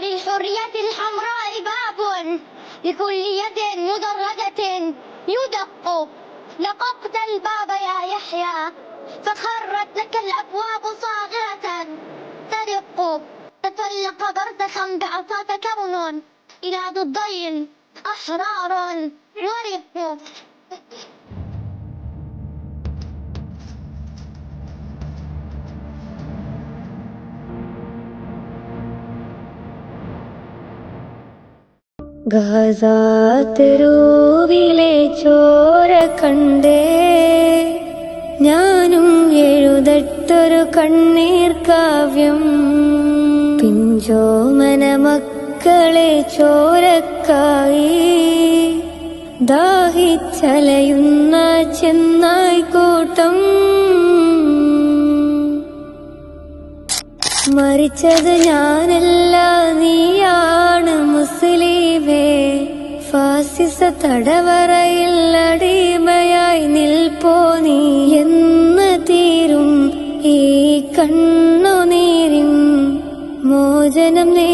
وللحرية الحمراء باب لكل يد مدرجة يدق. لققت الباب يا يحيى فخرت لك الأبواب صاغرة تدق. تطلق برزخا بعصاك كون إلى ضدين أحرار ورق ഗസാതെരുവിലെ ചോര കണ്ടേ. ഞാനും എഴുതട്ടൊരു കണ്ണീർ കാവ്യം. പിഞ്ചോമന മക്കളെ ചോരക്കായി. ദാഹിച്ചലയുന്ന ചെന്നായിക്കൂട്ടം മരിച്ചത് ഞാനല്ല നീയാണ് ഫാസിസ തടവറയിൽ അടിമയായി നിൽപ്പോ നീ എന്ന് തീരും. ഈ കണ്ണുനീരും മോചനം നേ